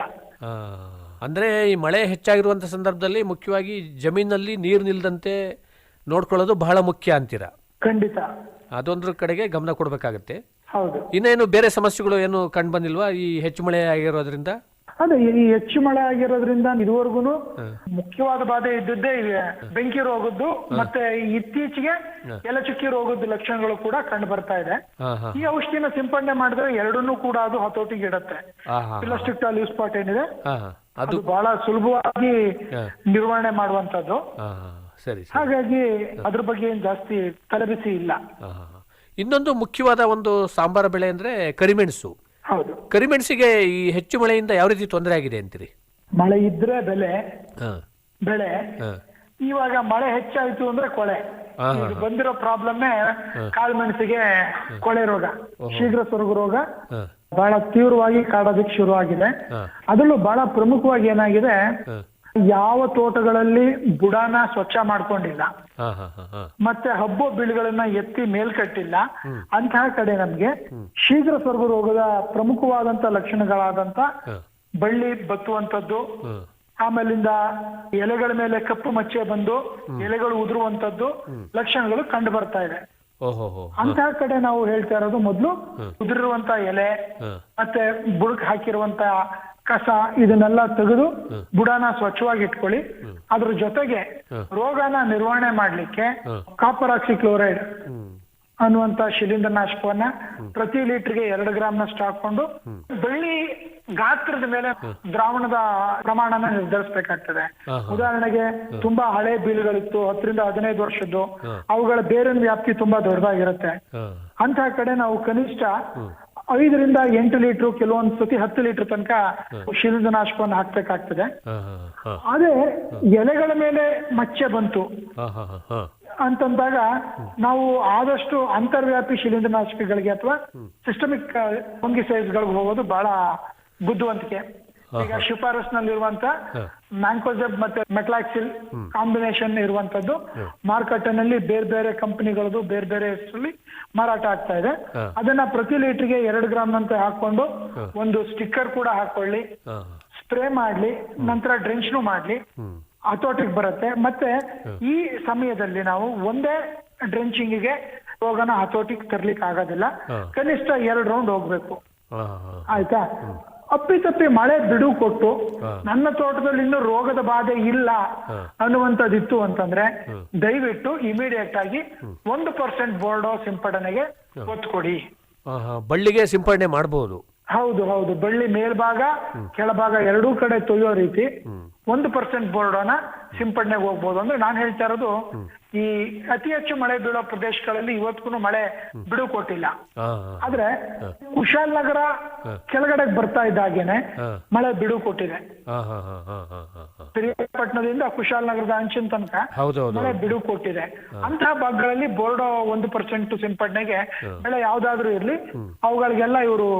ಅಂದ್ರೆ ಈ ಮಳೆ ಹೆಚ್ಚಾಗಿರುವಂತ ಸಂದರ್ಭದಲ್ಲಿ ಮುಖ್ಯವಾಗಿ ಜಮೀನಲ್ಲಿ ನೀರು ನಿಲ್ದಂತೆ ನೋಡ್ಕೊಳ್ಳೋದು ಬಹಳ ಮುಖ್ಯ ಅಂತೀರಾ?
ಖಂಡಿತ.
ಅದೊಂದ್ರ ಕಡೆಗೆ ಗಮನ ಕೊಡಬೇಕಾಗತ್ತೆ.
ಹೌದು.
ಇನ್ನೇನು ಬೇರೆ ಸಮಸ್ಯೆಗಳು ಏನು ಕಂಡು ಬಂದಿಲ್ವಾ ಈ ಹೆಚ್ಚು ಮಳೆ ಆಗಿರೋದ್ರಿಂದ?
ಅದೇ ಈ ಹೆಚ್ಚು ಮಳೆ ಆಗಿರೋದ್ರಿಂದ ಇದುವರೆಗೂ ಮುಖ್ಯವಾದ ಬಾಧೆ ಇದ್ದದ್ದೇ ಬೆಂಕಿ ರೋಗದ್ದು ಮತ್ತೆ ಇತ್ತೀಚೆಗೆ ಎಲೆಚುಕ್ಕಿ ರೋಗದ ಲಕ್ಷಣಗಳು ಕೂಡ ಕಂಡು ಬರ್ತಾ ಇದೆ. ಈ ಔಷಧಿನ ಸಿಂಪಡಣೆ ಮಾಡಿದ್ರೆ ಎರಡನ್ನೂ ಕೂಡ ಅದು ಹತೋಟಿಗೆ ಇಡತ್ತೆ.
ಹಾ
ಟಾಲ್ ಯೂಸ್ ಪಾಟ್ ಏನಿದೆ?
ಅದು
ಬಹಳ ಸುಲಭವಾಗಿ. ನಿರ್ವಹಣೆ ಮಾಡುವಂತದ್ದು
ಸರಿ
ಹಾಗಾಗಿ ಅದ್ರ ಬಗ್ಗೆ ಏನ್ ಜಾಸ್ತಿ ತಲೆಬಿಸಿ ಇಲ್ಲ.
ಇನ್ನೊಂದು ಮುಖ್ಯವಾದ ಒಂದು ಸಾಂಬಾರ ಬೆಳೆ ಅಂದ್ರೆ ಕರಿಮೆಣಸು.
ಹೌದು.
ಕರಿಮೆಣಸಿಗೆ ಈ ಹೆಚ್ಚು ಮಳೆಯಿಂದ ಯಾವ ರೀತಿ ತೊಂದರೆ ಆಗಿದೆ ಅಂತೀರಿ?
ಮಳೆ ಇದ್ರೆ ಬೆಲೆ ಬೆಳೆ.
ಹಾ.
ಇವಾಗ ಮಳೆ ಹೆಚ್ಚಾಯ್ತು ಅಂದ್ರೆ ಕೊಳೆ. ಬಂದಿರೋ ಪ್ರಾಬ್ಲಮ್ಮೇ ಕಾಳುಮೆಣಸಿಗೆ ಕೊಳೆ ರೋಗ. ಶೀಘ್ರ ಸೊರಗು ರೋಗ. ಬಹಳ ತೀವ್ರವಾಗಿ ಕಾಡೋದಕ್ಕೆ ಶುರು ಆಗಿದೆ ಅದರಲ್ಲೂ ಬಹಳ ಪ್ರಮುಖವಾಗಿ ಏನಾಗಿದೆ ಯಾವ ತೋಟಗಳಲ್ಲಿ ಬುಡಾನ ಸ್ವಚ್ಛ ಮಾಡ್ಕೊಂಡಿಲ್ಲ. ಮತ್ತೆ ಹಬ್ಬ ಬಿಳುಗಳನ್ನ ಎತ್ತಿ ಮೇಲ್ಕಟ್ಟಿಲ್ಲ. ಅಂತಹ ಕಡೆ ನಮ್ಗೆ ಶೀಘ್ರ ಸ್ವರ್ಗ ರೋಗದ ಪ್ರಮುಖವಾದಂತ ಲಕ್ಷಣಗಳಾದಂತ ಬಳ್ಳಿ ಬತ್ತುವಂತದ್ದು
ಹಾ.
ಆಮೇಲಿಂದ ಎಲೆಗಳ ಮೇಲೆ ಕಪ್ಪು ಮಚ್ಚೆ ಬಂದು ಎಲೆಗಳು ಉದುರುವಂತದ್ದು ಲಕ್ಷಣಗಳು ಕಂಡು ಬರ್ತಾ ಇದೆ. ಅಂತಹ ಕಡೆ ನಾವು ಹೇಳ್ತಾ ಇರೋದು ಮೊದಲು ಉದುರಿರುವಂತ ಎಲೆ ಮತ್ತೆ ಬುಡಕ್ ಹಾಕಿರುವಂತ ಕಸ ಇದನ್ನೆಲ್ಲ ತೆಗೆದು ಬುಡಾನ ಸ್ವಚ್ಛವಾಗಿ ಇಟ್ಕೊಳ್ಳಿ ಅದ್ರ ಜೊತೆಗೆ ರೋಗನ ನಿರ್ವಹಣೆ ಮಾಡ್ಲಿಕ್ಕೆ ಕಾಪರ್ ಆಕ್ಸಿಕ್ಲೋರೈಡ್ ಅನ್ನುವಂತ ಶಿಲೀಂಧ್ರನಾಶಕವನ್ನ ಪ್ರತಿ ಲೀಟರ್ಗೆ ಎರಡು ಗ್ರಾಮ್ನಷ್ಟು ಹಾಕೊಂಡು ಬೆಳ್ಳಿ ಗಾತ್ರದ ಮೇಲೆ ದ್ರಾವಣದ ಪ್ರಮಾಣನ ನಿರ್ಧರಿಸಬೇಕಾಗ್ತದೆ. ಉದಾಹರಣೆಗೆ ತುಂಬಾ ಹಳೆ ಬೀಳುಗಳಿತ್ತು ಹತ್ತರಿಂದ ಹದಿನೈದು ವರ್ಷದ್ದು ಅವುಗಳ ಬೇರಿನ ವ್ಯಾಪ್ತಿ ತುಂಬಾ ದೊಡ್ಡದಾಗಿರುತ್ತೆ. ಅಂತ ಕಡೆ ನಾವು ಕನಿಷ್ಠ ಐದರಿಂದ ಎಂಟು ಲೀಟರ್ ಕೆಲವೊಂದ್ ಸತಿ ಹತ್ತು ಲೀಟರ್ ತನಕ ಶಿಲೀಂಧ್ರನಾಶಕವನ್ನು ಹಾಕ್ಬೇಕಾಗ್ತದೆ. ಅದೇ ಎಲೆಗಳ ಮೇಲೆ ಮಚ್ಚೆ ಬಂತು. ಅಂತಂದಾಗ ನಾವು ಆದಷ್ಟು ಅಂತರ್ವ್ಯಾಪಿ ಶಿಲೀಂಧ್ರನಾಶಕಗಳಿಗೆ ಅಥವಾ ಸಿಸ್ಟಮಿಕ್ ಫಂಗಿಸೈಡ್ಸ್ಗಳಿಗೆ ಹೋಗೋದು ಬಹಳ ಬುದ್ಧಿವಂತಿಕೆ. ಈಗ ಶಿಫಾರಸ್ನಲ್ಲಿರುವಂತ ಮ್ಯಾಂಕೋಜೆಬ್ ಮತ್ತೆ ಮೆಟ್ಲಾಕ್ಸಿಲ್ ಕಾಂಬಿನೇಷನ್ ಇರುವಂತದ್ದು ಮಾರುಕಟ್ಟೆನಲ್ಲಿ ಬೇರೆ ಬೇರೆ ಕಂಪನಿಗಳದ್ದು ಬೇರೆ ಬೇರೆ ಹೆಸರಲ್ಲಿ ಮಾರಾಟ ಆಗ್ತಾ ಇದೆ. ಅದನ್ನ ಪ್ರತಿ ಲೀಟರ್ಗೆ ಎರಡು ಗ್ರಾಮ್ ಅಂತ ಹಾಕೊಂಡು ಒಂದು ಸ್ಟಿಕ್ಕರ್ ಕೂಡ ಹಾಕೊಳ್ಳಿ. ಸ್ಪ್ರೇ ಮಾಡ್ಲಿ ನಂತರ ಡ್ರೆಂಚ್ನು ಮಾಡ್ಲಿ. ಹತೋಟಿಗೆ ಬರುತ್ತೆ. ಮತ್ತೆ ಈ ಸಮಯದಲ್ಲಿ ನಾವು ಒಂದೇ ಡ್ರೆಂಚಿಂಗಿಗೆ ರೋಗನ ಹತೋಟಿಗೆ ತರ್ಲಿಕ್ಕೆ ಆಗೋದಿಲ್ಲ ಕನಿಷ್ಠ ಎರಡು ರೌಂಡ್ ಹೋಗ್ಬೇಕು. ಆಯ್ತಾ? ಅಪ್ಪಿತಪ್ಪಿ ಮಳೆ ಬಿಡು ಕೊಟ್ಟು ನನ್ನ ತೋಟದಲ್ಲಿ ಇನ್ನೂ ರೋಗದ ಬಾಧೆ ಇಲ್ಲ. ಅನ್ನುವಂಥದ್ದಿತ್ತು ಅಂತಂದ್ರೆ ದಯವಿಟ್ಟು ಇಮಿಡಿಯೇಟ್ ಆಗಿ ಒಂದು ಪರ್ಸೆಂಟ್ ಬೋರ್ಡೋ ಸಿಂಪಡಣೆಗೆ ಒತ್ತು ಕೊಡಿ
ಬಳ್ಳಿಗೆ ಸಿಂಪಡಣೆ ಮಾಡಬಹುದು
ಹೌದು ಹೌದು. ಬಳ್ಳಿ ಮೇಲ್ಭಾಗ ಕೆಳಭಾಗ ಎರಡೂ ಕಡೆ ತೊಯ್ಯೋ ರೀತಿ. ಒಂದು ಪರ್ಸೆಂಟ್ ಬೋರ್ಡೋನ ಸಿಂಪಡಣೆಗೆ ಹೋಗ್ಬೋದು. ಅಂದ್ರೆ ನಾನು ಹೇಳ್ತಾ ಇರೋದು ಈ ಅತಿ ಹೆಚ್ಚು ಮಳೆ ಬೀಳೋ ಪ್ರದೇಶಗಳಲ್ಲಿ ಇವತ್ತಿಗೂ ಮಳೆ ಬಿಡು ಕೊಟ್ಟಿಲ್ಲ
ಆದ್ರೆ ಕುಶಾಲ್
ನಗರ ಕುಶಾಲನಗರ ಕೆಳಗಡೆ ಬರ್ತಾ ಇದ್ದಾಗೇನೆ ಮಳೆ ಬಿಡು ಕೊಟ್ಟಿದೆ ಶ್ರೀಪಟ್ಟಣದಿಂದ ಕುಶಾಲನಗರದ ಅಂಚಿನ ತನಕ ಮಳೆ ಬಿಡು ಕೊಟ್ಟಿದೆ ಅಂತಹ ಭಾಗಗಳಲ್ಲಿ ಬೋರ್ಡೋ ಒಂದು ಪರ್ಸೆಂಟ್ ಸಿಂಪಡಣೆಗೆ ಮಳೆ ಯಾವ್ದಾದ್ರೂ ಇರ್ಲಿ ಅವುಗಳಿಗೆಲ್ಲ ಇವರು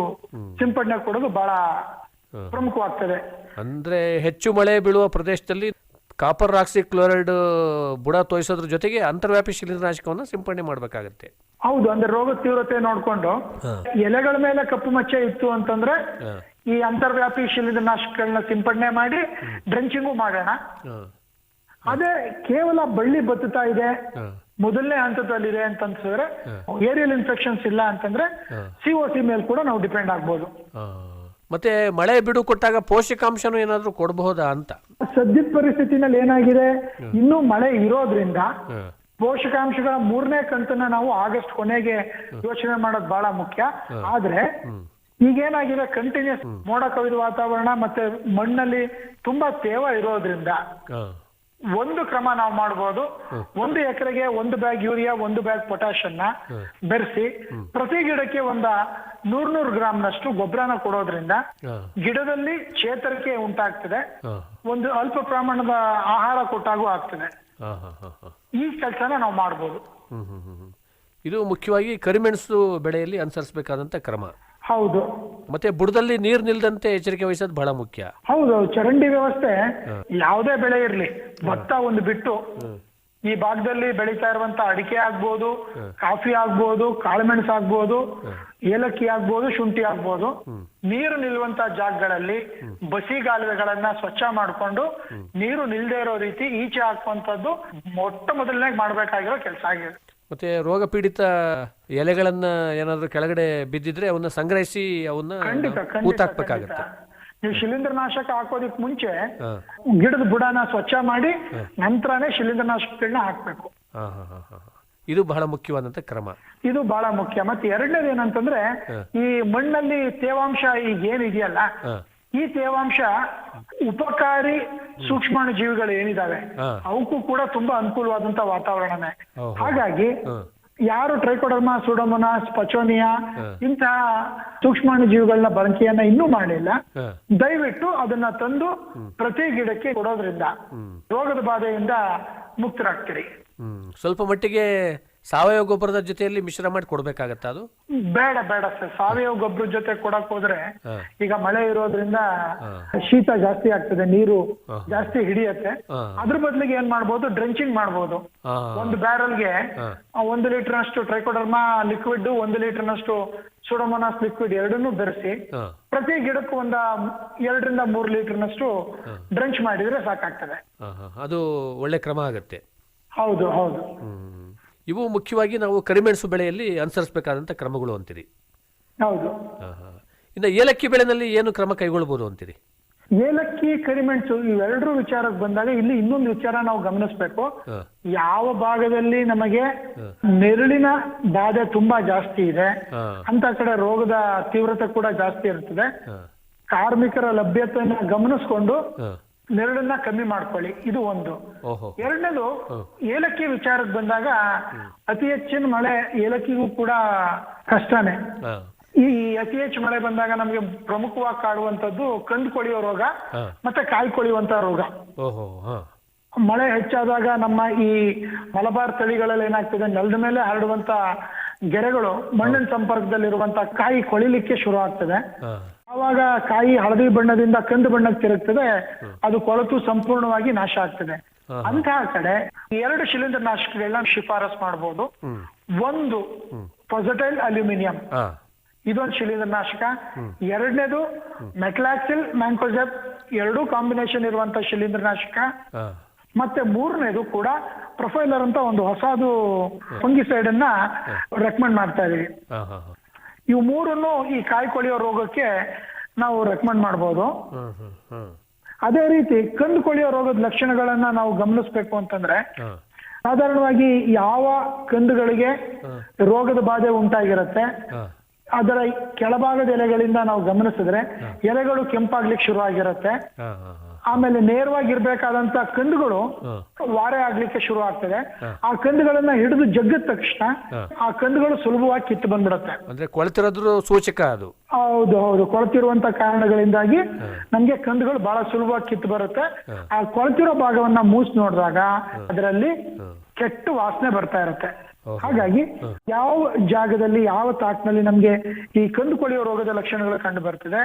ಸಿಂಪಡಣೆ ಕೊಡೋದು ಬಹಳ ಪ್ರಮುಖವಾಗ್ತದೆ.
ಅಂದ್ರೆ ಹೆಚ್ಚು ಮಳೆ ಬೀಳುವ ಪ್ರದೇಶದಲ್ಲಿ ಕಾಪರ್ ರಾಕ್ಸಿ ಕ್ಲೋರೈಡ್ ಬುಡ ತೋರಿಸೋದ್ರ ಜೊತೆಗೆ ಅಂತರ್ವ್ಯಾಪಿ ಶಿಲೀಂದ್ರನಾಶಕವನ್ನು ಸಿಂಪಡಣೆ ಮಾಡಬೇಕಾಗುತ್ತೆ.
ಹೌದು ಅಂದ್ರೆ ರೋಗ ತೀವ್ರತೆ ನೋಡ್ಕೊಂಡು ಎಲೆಗಳ ಮೇಲೆ ಕಪ್ಪು ಮಚ್ಚೆ ಇತ್ತು ಅಂತಂದ್ರೆ ಈ ಅಂತರ್ವ್ಯಾಪಿ ಶಿಲೀಂದ್ರನಾಶಕಗಳನ್ನ ಸಿಂಪಡಣೆ ಮಾಡಿ ಡ್ರೆಂಚಿಂಗು ಮಾಡೋಣ. ಅದೇ ಕೇವಲ ಬಳ್ಳಿ ಬತ್ತುತ್ತಾ ಇದೆ ಮೊದಲನೇ ಹಂತದಲ್ಲಿದೆ ಅಂತ ಅನ್ಸಿದ್ರೆ ಏರಿಯಲ್ ಇನ್ಫೆಕ್ಷನ್ಸ್ ಇಲ್ಲ ಅಂತಂದ್ರೆ ಸಿ ಒ ಸಿ ಮೇಲೆ ಕೂಡ ನಾವು ಡಿಪೆಂಡ್ ಆಗ್ಬೋದು.
ಮತ್ತೆ ಮಳೆ ಬಿಡು ಕೊಟ್ಟಾಗ ಪೋಷಕಾಂಶನೂ ಏನಾದರೂ ಕೊಡಬಹುದಾ ಅಂತ?
ಸದ್ಯದ ಪರಿಸ್ಥಿತಿನಲ್ಲಿ ಏನಾಗಿದೆ? ಇನ್ನೂ ಮಳೆ ಇರೋದ್ರಿಂದ ಪೋಷಕಾಂಶಗಳ ಮೂರನೇ ಕಂತನ್ನ ನಾವು ಆಗಸ್ಟ್ ಕೊನೆಗೆ ಯೋಚನೆ ಮಾಡೋದು ಬಹಳ ಮುಖ್ಯ. ಆದ್ರೆ ಈಗೇನಾಗಿದೆ? ಕಂಟಿನ್ಯೂಸ್ ಮೋಡ ಕವಿದ ವಾತಾವರಣ ಮತ್ತೆ ಮಣ್ಣಲ್ಲಿ ತುಂಬಾ ತೇವ ಇರೋದ್ರಿಂದ. ಒಂದು ಕ್ರಮ ನಾವು ಮಾಡಬಹುದು ಒಂದು ಎಕರೆಗೆ ಒಂದು ಬ್ಯಾಗ್ ಯೂರಿಯಾ ಒಂದು ಬ್ಯಾಗ್ ಪೊಟ್ಯಾಷನ್ನ ಬೆರೆಸಿ ಪ್ರತಿ ಗಿಡಕ್ಕೆ ಒಂದ ನೂರ್ ನೂರ್ ಗ್ರಾಮ್ನಷ್ಟು ಗೊಬ್ಬರನ ಕೊಡೋದ್ರಿಂದ ಗಿಡದಲ್ಲಿ ಚೇತರಿಕೆ ಉಂಟಾಗ್ತದೆ. ಒಂದು ಅಲ್ಪ ಪ್ರಮಾಣದ ಆಹಾರ ಕೊಟ್ಟಾಗೂ ಆಗ್ತದೆ. ಈ ಕೆಲಸನ ನಾವು
ಹ್ಮ್. ಇದು ಮುಖ್ಯವಾಗಿ ಕರಿಮೆಣಸು ಬೆಳೆಯಲ್ಲಿ ಅನುಸರಿಸಬೇಕಾದಂತ ಕ್ರಮ.
ಹೌದು.
ಮತ್ತೆ ಬುಡದಲ್ಲಿ ನೀರ್ ನಿಲ್ದಂತೆ ಎಚ್ಚರಿಕೆ ವಹಿಸೋದು ಬಹಳ ಮುಖ್ಯ.
ಹೌದು ಚರಂಡಿ ವ್ಯವಸ್ಥೆ ಯಾವುದೇ ಬೆಳೆ ಇರಲಿ ಭತ್ತ ಒಂದು ಬಿಟ್ಟು ಈ ಭಾಗದಲ್ಲಿ ಬೆಳೀತಾ ಇರುವಂತ ಅಡಿಕೆ ಆಗ್ಬೋದು ಕಾಫಿ ಆಗ್ಬೋದು ಕಾಳುಮೆಣಸು ಆಗ್ಬೋದು ಏಲಕ್ಕಿ ಆಗ್ಬೋದು ಶುಂಠಿ ಆಗ್ಬೋದು. ನೀರು ನಿಲ್ಲುವಂತ ಜಾಗಗಳಲ್ಲಿ ಬಸಿಗಾಲುವೆಗಳನ್ನ ಸ್ವಚ್ಛ ಮಾಡ್ಕೊಂಡು ನೀರು ನಿಲ್ದೇ ಇರೋ ರೀತಿ ಈಚೆ ಹಾಕುವಂತದ್ದು ಮೊಟ್ಟ ಮೊದಲನೇ ಮಾಡ್ಬೇಕಾಗಿರೋ ಕೆಲಸ ಆಗಿದೆ.
ಮತ್ತೆ ರೋಗ ಪೀಡಿತ ಎಲೆಗಳನ್ನ ಏನಾದ್ರೂ ಕೆಳಗಡೆ ಬಿದ್ದಿದ್ರೆ ಅವನ್ನ ಸಂಗ್ರಹಿಸಿ ಅವನ್ನ ಕೂತಾಕ್ಬೇಕಾಗತ್ತೆ
ನಾಶಕ ನೀವು ಶಿಲೀಂಧ್ರನಾಶಕ ಹಾಕೋದಿಕ್ ಮುಂಚೆ ಗಿಡದ ಬುಡನ ಸ್ವಚ್ಛ ಮಾಡಿ ನಂತರನೇ ಶಿಲೀಂಧ್ರನಾಶಕಗಳನ್ನ ಹಾಕ್ಬೇಕು.
ಇದು ಬಹಳ ಮುಖ್ಯವಾದಂತ ಕ್ರಮ.
ಇದು ಬಹಳ ಮುಖ್ಯ. ಮತ್ತೆ ಎರಡನೇದು ಏನಂತಂದ್ರೆ ಈ ಮಣ್ಣಲ್ಲಿ ತೇವಾಂಶ ಈಗ ಏನಿದೆಯಲ್ಲ. ಈ ತೇವಾಂಶ ಉಪಕಾರಿ ಸೂಕ್ಷ್ಮಾಣು ಜೀವಿಗಳು ಏನಿದಾವೆ ಅವಕ್ಕೂ ಕೂಡ ತುಂಬಾ ಅನುಕೂಲವಾದಂತ ವಾತಾವರಣನೇ. ಹಾಗಾಗಿ ಯಾರು ಟ್ರೈಕೋಡರ್ಮಾ ಸುಡೋಮೊನಾಸ್ ಸ್ಪಚೋನಿಯಾ ಇಂತಹ ಸೂಕ್ಷ್ಮಾಣು ಜೀವಿಗಳನ್ನ ಬಳಕೆಯನ್ನ ಇನ್ನೂ ಮಾಡಿಲ್ಲ.
ಹಾ.
ದಯವಿಟ್ಟು ಅದನ್ನ ತಂದು ಪ್ರತಿ ಗಿಡಕ್ಕೆ ಕೊಡೋದ್ರಿಂದ ರೋಗದ ಬಾಧೆಯಿಂದ ಮುಕ್ತರಾಗ್ತೀರಿ.
ಸ್ವಲ್ಪ ಮಟ್ಟಿಗೆ ಸಾವಯವ ಗೊಬ್ಬರದ ಜೊತೆಯಲ್ಲಿ ಮಿಶ್ರ ಮಾಡಿ ಕೊಡ್ಬೇಕಾಗತ್ತ ಅದು?
ಬೇಡ ಬೇಡ ಸರ್. ಸಾವಯವ ಗೊಬ್ಬರ ಜೊತೆ ಕೊಡಕ್ ಹೋದ್ರೆ ಈಗ ಮಳೆ ಇರೋದ್ರಿಂದ ಶೀತ ಜಾಸ್ತಿ ಆಗ್ತದೆ ನೀರು ಜಾಸ್ತಿ ಹಿಡಿಯತ್ತೆ. ಅದ್ರ ಬದಲಿಗೆ ಏನ್ ಮಾಡ್ಬೋದು? ಡ್ರೆಂಚಿಂಗ್ ಮಾಡ್ಬೋದು. ಒಂದು ಬ್ಯಾರಲ್ಗೆ ಒಂದು ಲೀಟರ್ ನಷ್ಟು ಟ್ರೈಕೋಡರ್ಮಾ ಲಿಕ್ವಿಡ್ ಒಂದು ಲೀಟರ್ ನಷ್ಟು ಸುಡಮೊನಾಸ್ ಲಿಕ್ವಿಡ್ ಎರಡನ್ನೂ ಬೆರೆಸಿ ಪ್ರತಿ ಗಿಡಕ್ಕೂ ಒಂದ ಎರಡರಿಂದ ಮೂರ್ ಲೀಟರ್ ನಷ್ಟು ಡ್ರೆಂಚ್ ಮಾಡಿದ್ರೆ ಸಾಕಾಗ್ತದೆ.
ಅದು ಒಳ್ಳೆ ಕ್ರಮ ಆಗುತ್ತೆ.
ಹೌದು ಹೌದು.
ಇವು ಮುಖ್ಯವಾಗಿ ನಾವು ಕರಿಮೆಣಸು ಬೆಳೆಯಲ್ಲಿ ಅನುಸರಿಸಬೇಕಾದಂತ ಕ್ರಮಗಳು ಅಂತೀರಿ
ಹೌದು.
ಇನ್ನು ಏಲಕ್ಕಿ ಬೆಳೆನಲ್ಲಿ ಏನು ಕ್ರಮ ಕೈಗೊಳ್ಬೋದು ಅಂತೀರಿ
ಏಲಕ್ಕಿ ಕರಿಮೆಣಸು ಇವೆರಡರ ವಿಚಾರಕ್ಕೆ ಬಂದಾಗ ಇಲ್ಲಿ ಇನ್ನೊಂದು ವಿಚಾರ ನಾವು ಗಮನಿಸಬೇಕು ಯಾವ ಭಾಗದಲ್ಲಿ ನಮಗೆ ನೆರಳಿನ ಬಾಧೆ ತುಂಬಾ ಜಾಸ್ತಿ ಇದೆ. ಅಂತ ಕಡೆ ರೋಗದ ತೀವ್ರತೆ ಕೂಡ ಜಾಸ್ತಿ ಇರ್ತದೆ. ಕಾರ್ಮಿಕರ ಲಭ್ಯತೆಯನ್ನ ಗಮನಿಸ್ಕೊಂಡು. ನೆರಳನ್ನ ಕಮ್ಮಿ ಮಾಡ್ಕೊಳ್ಳಿ. ಇದು ಒಂದು.
ಓಹೋ.
ಎರಡನೇದು ಏಲಕ್ಕಿ ವಿಚಾರಕ್ಕೆ ಬಂದಾಗ ಅತಿ ಹೆಚ್ಚಿನ ಮಳೆ ಏಲಕ್ಕಿಗೂ ಕೂಡ ಕಷ್ಟನೇ.
ಹಾ.
ಈ ಅತಿ ಹೆಚ್ಚು ಮಳೆ ಬಂದಾಗ ನಮಗೆ ಪ್ರಮುಖವಾಗಿ ಕಾಡುವಂತದ್ದು ಕಂಡು ಕೊಳಿಯೋ ರೋಗ ಮತ್ತೆ ಕಾಯಿ ಕೊಳಿಯುವಂತ ರೋಗ.
ಓಹೋ ಹಾ.
ಮಳೆ ಹೆಚ್ಚಾದಾಗ ನಮ್ಮ ಈ ಮಲಬಾರ್ ತಳಿಗಳಲ್ಲಿ ಏನಾಗ್ತದೆ ನೆಲದ ಮೇಲೆ ಹರಡುವಂತ ಗೆರೆಗಳು ಮಣ್ಣಿನ ಸಂಪರ್ಕದಲ್ಲಿರುವಂತ ಕಾಯಿ ಕೊಳಿಲಿಕ್ಕೆ ಶುರು ಆಗ್ತದೆ. ಆವಾಗ ಕಾಯಿ ಹಳದಿ ಬಣ್ಣದಿಂದ ಕಂದು ಬಣ್ಣಕ್ಕೆ ತಿರುಗ್ತದೆ ಅದು ಕೊಳತು ಸಂಪೂರ್ಣವಾಗಿ ನಾಶ ಆಗ್ತದೆ. ಅಂತಹ ಕಡೆ ಎರಡು ಶಿಲೀಂಧ್ರ ನಾಶಕಗಳನ್ನ ಶಿಫಾರಸ್ ಮಾಡಬಹುದು ಒಂದು ಪೊಸಟೈಲ್ ಅಲ್ಯೂಮಿನಿಯಂ. ಇದೊಂದು ಶಿಲೀಂಧ್ರ ನಾಶಕ. ಎರಡನೇದು ಮೆಟ್ಲಾಕ್ಸಿಲ್ ಮ್ಯಾಂಕೋಜೆಪ್ ಎರಡು ಕಾಂಬಿನೇಷನ್ ಇರುವಂತ ಶಿಲೀಂಧ್ರ
ನಾಶಕ.
ಮತ್ತೆ ಮೂರನೇದು ಕೂಡ ಪ್ರೊಫೈಲರ್ ಅಂತ ಒಂದು ಹೊಸದು ಫಂಗಿಸೈಡ್ ಅನ್ನ ರೆಕಮೆಂಡ್ ಮಾಡ್ತಾ ಇದೀವಿ. ಇವು ಮೂರನ್ನು ಈ ಕಾಯಿ ಕೊಳೆಯೋ ರೋಗಕ್ಕೆ ನಾವು ರೆಕಮೆಂಡ್ ಮಾಡ್ಬೋದು. ಅದೇ ರೀತಿ ಕಂದು ಕೊಳೆಯೋ ರೋಗದ ಲಕ್ಷಣಗಳನ್ನ ನಾವು ಗಮನಿಸ್ಬೇಕು ಅಂತಂದ್ರೆ ಸಾಧಾರಣವಾಗಿ ಯಾವ ಕಂದುಗಳಿಗೆ ರೋಗದ ಬಾಧೆ ಉಂಟಾಗಿರುತ್ತೆ ಅದರ ಕೆಳಭಾಗದ ಎಲೆಗಳಿಂದ ನಾವು ಗಮನಿಸಿದ್ರೆ ಎಲೆಗಳು ಕೆಂಪಾಗ್ಲಿಕ್ಕೆ ಶುರು ಆಗಿರುತ್ತೆ ಆಮೇಲೆ ನೇರವಾಗಿರ್ಬೇಕಾದಂತ ಕಂದುಗಳು ವಾರೆ ಆಗ್ಲಿಕ್ಕೆ ಶುರು ಆಗ್ತದೆ. ಆ ಕಂದುಗಳನ್ನ ಹಿಡಿದು ಜಗ್ಗಿದ ತಕ್ಷಣ ಆ ಕಂದುಗಳು ಸುಲಭವಾಗಿ ಕಿತ್ತು ಬಂದ್ಬಿಡುತ್ತೆ.
ಅಂದ್ರೆ ಕೊಳತಿರೋದ್ರ ಸೂಚಕ ಅದು.
ಹೌದು ಹೌದು. ಕೊಳ್ತಿರುವಂತ ಕಾರಣಗಳಿಂದಾಗಿ ನಮ್ಗೆ ಕಂದುಗಳು ಬಹಳ ಸುಲಭವಾಗಿ ಕಿತ್ತು ಬರುತ್ತೆ. ಆ ಕೊಳ್ತಿರೋ ಭಾಗವನ್ನ ಮೂಸ್ ನೋಡಿದಾಗ ಅದರಲ್ಲಿ ಕೆಟ್ಟ ವಾಸನೆ ಬರ್ತಾ ಇರುತ್ತೆ. ಹಾಗಾಗಿ ಯಾವ ಜಾಗದಲ್ಲಿ ಯಾವ ತಾಟ್ನಲ್ಲಿ ನಮ್ಗೆ ಈ ಕಂದು ಕೊಳೆಯೋ ರೋಗದ ಲಕ್ಷಣಗಳು ಕಂಡು ಬರ್ತದೆ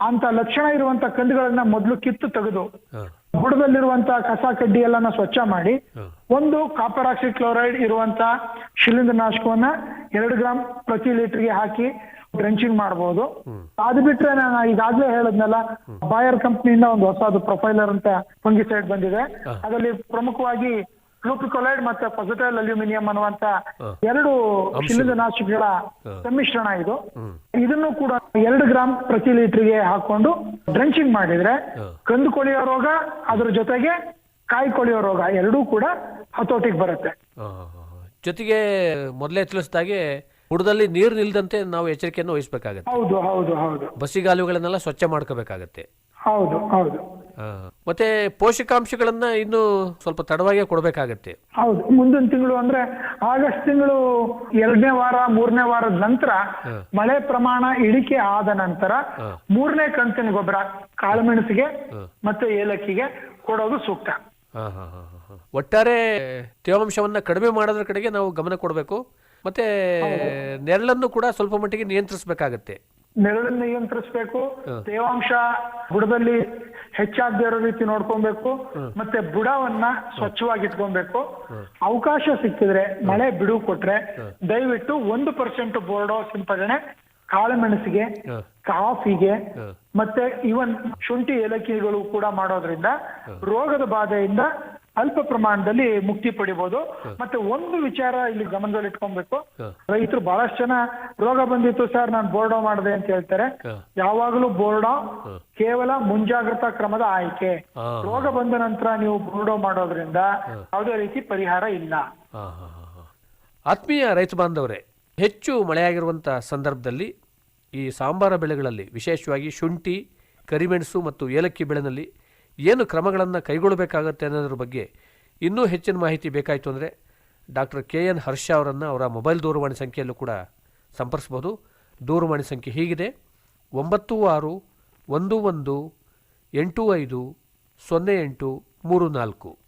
ಅಂತ ಲಕ್ಷಣ ಇರುವಂತ ಕಂದುಗಳನ್ನ ಮೊದಲು ಕಿತ್ತು ತೆಗೆದು ಬುಡದಲ್ಲಿರುವಂತ ಕಸ ಕಡ್ಡಿ ಎಲ್ಲ ಸ್ವಚ್ಛ ಮಾಡಿ ಒಂದು ಕಾಪರ್ ಆಕ್ಸೈಡ್ ಕ್ಲೋರೈಡ್ ಇರುವಂತ ಶಿಲೀಂಧ್ರ ನಾಶಕವನ್ನ ಎರಡು ಗ್ರಾಮ್ ಪ್ರತಿ ಲೀಟರ್ಗೆ ಹಾಕಿ ಡ್ರೆಂಚಿಂಗ್ ಮಾಡಬಹುದು ಅದು ಬಿಟ್ರೆ ನಾನು ಈಗಾಗಲೇ ಹೇಳದ್ನಲ್ಲ ಬಾಯರ್ ಕಂಪ್ನಿಯಿಂದ ಒಂದು ಹೊಸದು ಪ್ರೊಫೈಲರ್ ಅಂತ ಫಂಗಿಸೈಡ್ ಬಂದಿದೆ. ಅದರಲ್ಲಿ ಪ್ರಮುಖವಾಗಿ ಫ್ಲೂಪಿಕೊಲೈಡ್ ಮತ್ತೆ ಪೊಸಿಟೈಲ್ ಅಲ್ಯೂಮಿನಿಯಂ ಅನ್ನುವಂತ ಎರಡು ಶಿಲೀಂಧ್ರ ನಾಶಕಗಳ ಸಮ್ಮಿಶ್ರಣ ಇದು. ಇದನ್ನು ಕೂಡ ಎರಡು ಗ್ರಾಮ್ ಪ್ರತಿ ಲೀಟರ್ಗೆ ಹಾಕೊಂಡು ಡ್ರೆಂಚಿಂಗ್ ಮಾಡಿದ್ರೆ ಕಂದು ಕೊಳೆಯೋ ರೋಗ ಅದ್ರ ಜೊತೆಗೆ ಕಾಯಿ ಕೊಳೆಯೋ ರೋಗ ಎರಡೂ ಕೂಡ ಹತೋಟಿಗೆ ಬರುತ್ತೆ.
ಜೊತೆಗೆ ಮೊದಲೇ ತಿಳಿಸಿದಾಗೆ ಹುಡದಲ್ಲಿ ನೀರು ನಿಲ್ದಂತೆ ನಾವು ಎಚ್ಚರಿಕೆಯನ್ನು ವಹಿಸಬೇಕಾಗುತ್ತೆ.
ಹೌದು ಹೌದು ಹೌದು.
ಬಸಿಗಾಲುಗಳನ್ನೆಲ್ಲ ಸ್ವಚ್ಛ ಮಾಡ್ಕೋಬೇಕಾಗತ್ತೆ.
ಹೌದು ಹೌದು.
ಮತ್ತೆ ಪೋಷಕಾಂಶಗಳನ್ನ ಇನ್ನು ಸ್ವಲ್ಪ ತಡವಾಗಿ ಕೊಡಬೇಕಾಗತ್ತೆ.
ಹೌದು ಮುಂದಿನ ತಿಂಗಳು ಅಂದ್ರೆ ಆಗಸ್ಟ್ ತಿಂಗಳು ಎರಡನೇ ವಾರ ಮೂರನೇ ವಾರದ ನಂತರ ಮಳೆ ಪ್ರಮಾಣ ಇಳಿಕೆ ಆದ ನಂತರ ಮೂರನೇ ಕಂತಿನ ಗೊಬ್ಬರ ಕಾಳುಮೆಣಸಿಗೆ ಮತ್ತೆ ಏಲಕ್ಕಿಗೆ ಕೊಡೋದು ಸೂಕ್ತ.
ಒಟ್ಟಾರೆ ತೇವಾಂಶವನ್ನ ಕಡಿಮೆ ಮಾಡೋದ್ರ ಕಡೆಗೆ ನಾವು ಗಮನ ಕೊಡಬೇಕು. ಮತ್ತೆ ನೆರಳನ್ನು ಕೂಡ ಸ್ವಲ್ಪ ಮಟ್ಟಿಗೆ ನಿಯಂತ್ರಿಸಬೇಕಾಗತ್ತೆ.
ನೆರಳನ್ನು ನಿಯಂತ್ರಿಸಬೇಕು ತೇವಾಂಶ ಬುಡದಲ್ಲಿ ಹೆಚ್ಚಾಗದೇ ಇರೋ ರೀತಿ ನೋಡ್ಕೊಬೇಕು ಮತ್ತೆ ಬುಡವನ್ನ ಸ್ವಚ್ಛವಾಗಿ ಇಟ್ಕೊಬೇಕು. ಅವಕಾಶ ಸಿಕ್ಕಿದ್ರೆ ಮಳೆ ಬಿಡುವು ಕೊಟ್ರೆ ದಯವಿಟ್ಟು ಒಂದು ಪರ್ಸೆಂಟ್ ಬೋರ್ಡೋ ಸಿಂಪಡಣೆ ಕಾಳುಮೆಣಸಿಗೆ ಕಾಫಿಗೆ ಮತ್ತೆ ಇವನ್ ಶುಂಠಿ ಏಲಕ್ಕಿಗಳು ಕೂಡ ಮಾಡೋದ್ರಿಂದ ರೋಗದ ಬಾಧೆಯಿಂದ ಅಲ್ಪ ಪ್ರಮಾಣದಲ್ಲಿ ಮುಕ್ತಿ ಪಡಿಬಹುದು ಮತ್ತೆ ಒಂದು ವಿಚಾರ ಇಲ್ಲಿ ಗಮನದಲ್ಲಿ ಇಟ್ಕೊಬೇಕು ರೈತರು ಬಹಳಷ್ಟು ಜನ ರೋಗ ಬಂದಿತ್ತು ಸರ್ ನಾನು ಬೋರ್ಡೋ ಮಾಡಿದೆ ಅಂತ ಹೇಳ್ತಾರೆ. ಯಾವಾಗಲೂ ಬೋರ್ಡೋ ಕೇವಲ ಮುಂಜಾಗ್ರತಾ ಕ್ರಮದ ಆಯ್ಕೆ. ರೋಗ ಬಂದ ನಂತರ ನೀವು ಬೋರ್ಡೋ ಮಾಡೋದ್ರಿಂದ ಯಾವುದೇ ರೀತಿ ಪರಿಹಾರ ಇಲ್ಲ.
ಆತ್ಮೀಯ ರೈತ ಬಾಂಧವರೇ ಹೆಚ್ಚು ಮಳೆಯಾಗಿರುವಂತಹ ಸಂದರ್ಭದಲ್ಲಿ ಈ ಸಾಂಬಾರ ಬೆಳೆಗಳಲ್ಲಿ ವಿಶೇಷವಾಗಿ ಶುಂಠಿ ಕರಿಮೆಣಸು ಮತ್ತು ಏಲಕ್ಕಿ ಬೆಳೆನಲ್ಲಿ ಏನು ಕ್ರಮಗಳನ್ನು ಕೈಗೊಳ್ಳಬೇಕಾಗತ್ತೆ ಅನ್ನೋದ್ರ ಬಗ್ಗೆ ಇನ್ನೂ ಹೆಚ್ಚಿನ ಮಾಹಿತಿ ಬೇಕಾಯಿತು ಅಂದರೆ ಡಾಕ್ಟರ್ ಕೆ ಎನ್ ಹರ್ಷ ಅವರನ್ನು ಅವರ ಮೊಬೈಲ್ ದೂರವಾಣಿ ಸಂಖ್ಯೆಯಲ್ಲೂ ಕೂಡ ಸಂಪರ್ಸ್ಬೋದು. ದೂರವಾಣಿ ಸಂಖ್ಯೆ ಹೀಗಿದೆ. ಒಂಬತ್ತು ಆರು ಒಂದು ಒಂದು ಎಂಟು ಐದು ಸೊನ್ನೆ ಎಂಟು ಮೂರು ನಾಲ್ಕು.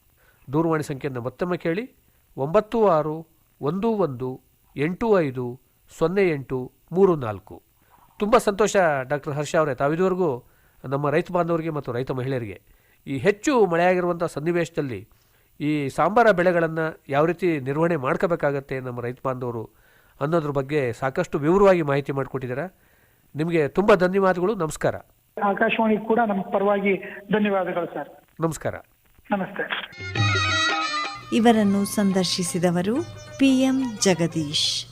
ದೂರವಾಣಿ ಸಂಖ್ಯೆಯನ್ನು ಮತ್ತೊಮ್ಮೆ ಕೇಳಿ. ಒಂಬತ್ತು ಆರು ಒಂದು ಒಂದು ಎಂಟು ಐದು ಸೊನ್ನೆ ಎಂಟು ಮೂರು ನಾಲ್ಕು. ತುಂಬ ಸಂತೋಷ ಡಾಕ್ಟರ್ ಹರ್ಷ ಅವರೇ. ತಾವಿದುವರೆಗೂ ನಮ್ಮ ರೈತ ಬಾಂಧವರಿಗೆ ಮತ್ತು ರೈತ ಮಹಿಳೆಯರಿಗೆ ಈ ಹೆಚ್ಚು ಮಳೆಯಾಗಿರುವಂಥ ಸನ್ನಿವೇಶದಲ್ಲಿ ಈ ಸಾಂಬಾರ ಬೆಳೆಗಳನ್ನು ಯಾವ ರೀತಿ ನಿರ್ವಹಣೆ ಮಾಡ್ಕೋಬೇಕಾಗತ್ತೆ ನಮ್ಮ ರೈತ ಬಾಂಧವರು ಅನ್ನೋದ್ರ ಬಗ್ಗೆ ಸಾಕಷ್ಟು ವಿವರವಾಗಿ ಮಾಹಿತಿ ಮಾಡಿಕೊಟ್ಟಿದ್ದೀರಾ. ನಿಮಗೆ ತುಂಬ ಧನ್ಯವಾದಗಳು ನಮಸ್ಕಾರ.
ಆಕಾಶವಾಣಿ ಕೂಡ ನಮ್ಮ ಪರವಾಗಿ ಧನ್ಯವಾದಗಳು ಸರ್.
ನಮಸ್ಕಾರ.
ನಮಸ್ತೆ.
ಇವರನ್ನು ಸಂದರ್ಶಿಸಿದವರು ಪಿಎಂ ಜಗದೀಶ್.